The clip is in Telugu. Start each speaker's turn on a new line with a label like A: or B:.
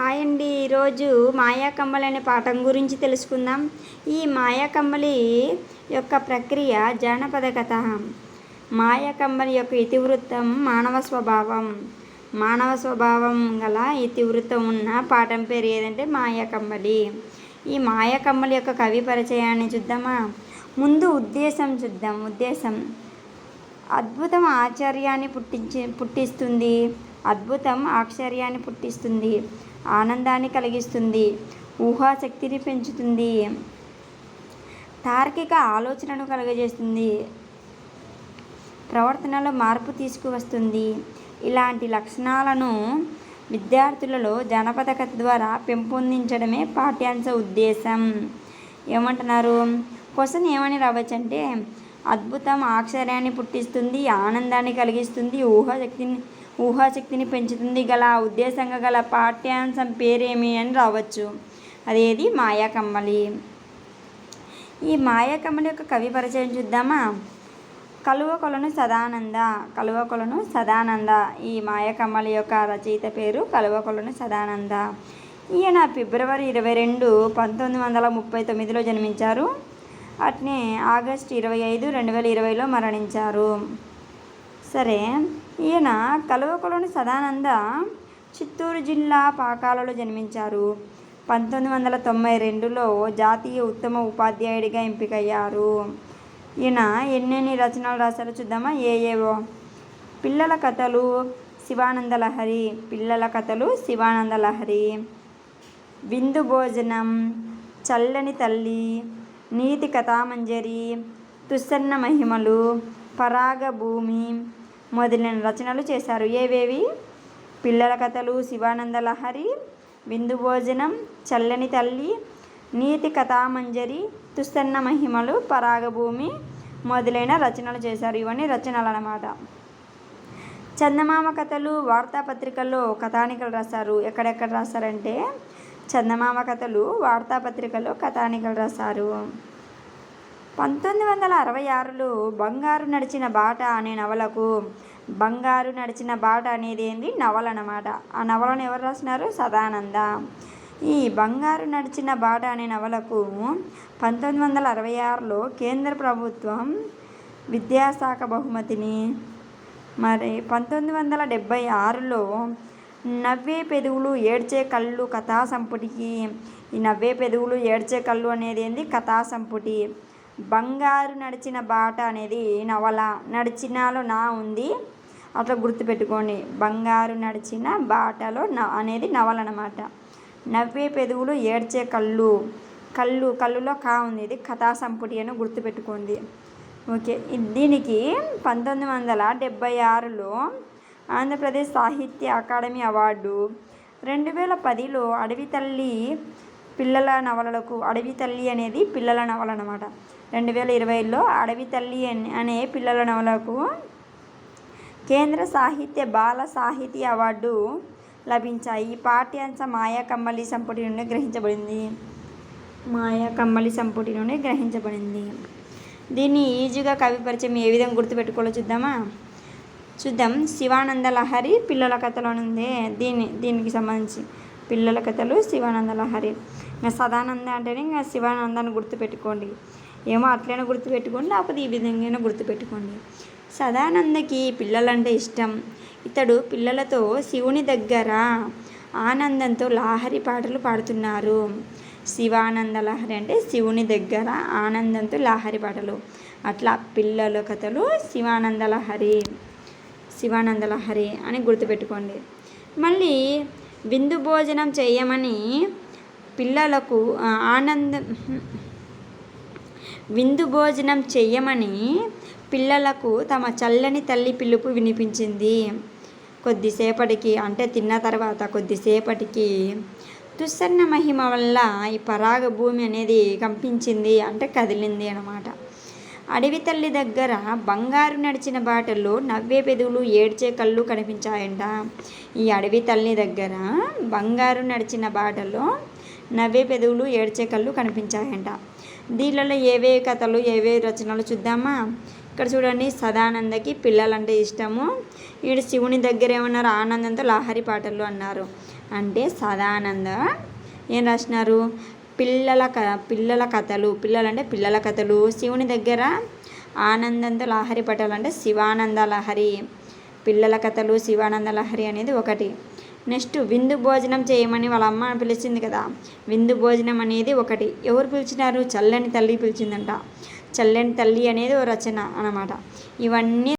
A: హాయ్ అండి. ఈరోజు మాయా కమ్మలి అనే పాఠం గురించి తెలుసుకుందాం. ఈ మాయా కమ్మలి యొక్క ప్రక్రియ జానపద కథ. మాయా కమ్మలి యొక్క ఇతివృత్తం మానవ స్వభావం. మానవ స్వభావం గల ఇతివృత్తం ఉన్న పాఠం పేరు ఏదంటే మాయా కమ్మలి ఈ మాయా కమ్మలి యొక్క కవి పరిచయాన్ని చూద్దామా? ముందు ఉద్దేశం చూద్దాం. ఉద్దేశం అద్భుతం ఆశ్చర్యాన్ని పుట్టించి పుట్టిస్తుంది. అద్భుతం ఆశ్చర్యాన్ని పుట్టిస్తుంది. ఆనందాన్ని కలిగిస్తుంది ఊహాశక్తిని పెంచుతుంది తార్కిక ఆలోచనను కలుగజేస్తుంది ప్రవర్తనలో మార్పు తీసుకువస్తుంది. ఇలాంటి లక్షణాలను విద్యార్థులలో జానపద కథ ద్వారా పెంపొందించడమే పాఠ్యాంశ ఉద్దేశం. ఏమంటున్నారు? క్వశ్చన్ ఏమని రావచ్చు అంటే అద్భుతం ఆశ్చర్యాన్ని పుట్టిస్తుంది ఆనందాన్ని కలిగిస్తుంది ఊహాశక్తిని ఊహాశక్తిని పెంచుతుంది గల ఉద్దేశంగా గల పాఠ్యాంశం పేరేమి అని రావచ్చు. అదేది? మాయాకమ్మలి. ఈ మాయాకమ్మలి యొక్క కవి పరిచయం చూద్దామా? కలువ కొలను సదానంద కలువ కొలను సదానంద. ఈ మాయకమ్మలి యొక్క రచయిత పేరు కలువ కొలను సదానంద. ఈయన ఫిబ్రవరి ఇరవై రెండు పంతొమ్మిది వందల ముప్పై తొమ్మిదిలో జన్మించారు. అట్నే ఆగస్ట్ ఇరవై ఐదు రెండు వేల ఇరవైలో మరణించారు. సరే. ఈయన కలువకులోని సదానంద చిత్తూరు జిల్లా పాకాలలో జన్మించారు. పంతొమ్మిది వందల తొంభై రెండులో జాతీయ ఉత్తమ ఉపాధ్యాయుడిగా ఎంపికయ్యారు. ఈయన ఎన్నెన్ని రచనలు రాశారో చూద్దామా? ఏఏవో పిల్లల కథలు శివానంద లహరి పిల్లల కథలు శివానంద లహరి. విందు భోజనం చల్లని తల్లి నీతి కథామంజరి తుస్సన్న మహిమలు పరాగ భూమి మొదలైన రచనలు చేశారు. ఏవేవి? పిల్లల కథలు శివానంద లహరి విందు భోజనం చల్లని తల్లి నీతి కథామంజరి తుస్తన్న మహిమలు పరాగభూమి మొదలైన రచనలు చేశారు. ఇవన్నీ రచనలు అన్నమాట. చందమామ కథలు వార్తాపత్రికల్లో కథానికలు రాశారు. ఎక్కడెక్కడ రాశారంటే చందమామ కథలు వార్తాపత్రికల్లో కథానికలు రాశారు. పంతొమ్మిది వందల అరవై ఆరులో బంగారు నడిచిన బాట అనే నవలకు బంగారు నడిచిన బాట అనేది ఏంది? నవల అనమాట ఆ నవలను ఎవరు రాసినారు? సదానంద. ఈ బంగారు నడిచిన బాట అనే నవలకు పంతొమ్మిది వందల అరవై ఆరులో కేంద్ర ప్రభుత్వం విద్యాశాఖ బహుమతిని మరి పంతొమ్మిది వందల డెబ్భై ఆరులో నవ్వే పెదవులు ఏడ్చే కళ్ళు కథా సంపుటికి ఈ నవ్వే పెదవులు ఏడ్చే కళ్ళు అనేది ఏంది? కథా సంపుటి బంగారు నడిచిన బాట అనేది నవల నడిచినాలో నా ఉంది. అట్లా గుర్తుపెట్టుకోండి. బంగారు నడిచిన బాటలో న అనేది నవల అనమాట నవ్వే పెదవులు ఏడ్చే కళ్ళు. కళ్ళు కళ్ళులో కా ఉంది. ఇది కథా సంపుటి అని గుర్తుపెట్టుకోండి. ఓకే. దీనికి పంతొమ్మిది వందల డెబ్భై ఆరులో ఆంధ్రప్రదేశ్ సాహిత్య అకాడమీ అవార్డు. రెండు వేల పదిలో అడవి తల్లి పిల్లల నవలలకు అడవి తల్లి అనేది పిల్లల నవల అనమాట రెండు వేల ఇరవైలో అడవి తల్లి అనే పిల్లల నవలకు కేంద్ర సాహిత్య బాల సాహితీ అవార్డు లభించాయి. ఈ పాఠ్యాంశ మాయా కమ్మలి సంపుటి నుండి గ్రహించబడింది. మాయా కమ్మలి సంపుటి నుండి గ్రహించబడింది. దీన్ని ఈజీగా కవి పరిచయం ఏ విధంగా గుర్తుపెట్టుకోవాలో చూద్దామా? చూద్దాం. శివానంద లహరి పిల్లల కథలో దీని దీనికి సంబంధించి పిల్లల కథలు శివానంద లహరి ఇంకా సదానంద అంటేనే ఇంకా శివానందాన్ని గుర్తుపెట్టుకోండి. ఏమో అట్లైనా గుర్తుపెట్టుకోండి లేకపోతే ఈ విధంగా గుర్తుపెట్టుకోండి. సదానందకి పిల్లలంటే ఇష్టం. ఇతడు పిల్లలతో శివుని దగ్గర ఆనందంతో లాహరి పాటలు పాడుతున్నారు. శివానంద లహరి అంటే శివుని దగ్గర ఆనందంతో లాహరి పాటలు. అట్లా పిల్లల కథలు శివానంద లహరి శివానంద లహరి అని గుర్తుపెట్టుకోండి. మళ్ళీ విందు భోజనం చేయమని పిల్లలకు ఆనందం విందు భోజనం చెయ్యమని పిల్లలకు తమ చల్లని తల్లి పిలుపు వినిపించింది. కొద్దిసేపటికి అంటే తిన్న తర్వాత కొద్దిసేపటికి దుస్సన్న మహిమ వల్ల ఈ పరాగ భూమి అనేది కంపించింది అంటే కదిలింది అనమాట అడవి తల్లి దగ్గర బంగారు నడిచిన బాటలో నవ్వే పెదవులు ఏడ్చే కళ్ళు కనిపించాయంట. ఈ అడవి తల్లి దగ్గర బంగారు నడిచిన బాటలో నవ్వే పెదవులు ఏడ్చే కళ్ళు కనిపించాయంట. దీనిలో ఏవే కథలు ఏవే రచనలు చూద్దామా? ఇక్కడ చూడండి సదానందకి పిల్లలంటే ఇష్టము. ఈడు శివుని దగ్గర ఏమన్నారు? ఆనందంతో లహరి పాటలు అన్నారు. అంటే సదానంద ఏం రాసినారు? పిల్లల క పిల్లల కథలు. పిల్లలు అంటే పిల్లల కథలు. శివుని దగ్గర ఆనందంతో లహరి పాటలు అంటే శివానంద లహరి. పిల్లల కథలు శివానంద లహరి అనేది ఒకటి. నెక్స్ట్ విందు భోజనం చేయమని వాళ్ళ అమ్మ పిలిచింది కదా. విందు భోజనం అనేది ఒకటి. ఎవరు పిలిచినారు? చల్లని తల్లి పిలిచిందంట. చల్లని తల్లి అనేది ఓ రచన అన్నమాట. ఇవన్నీ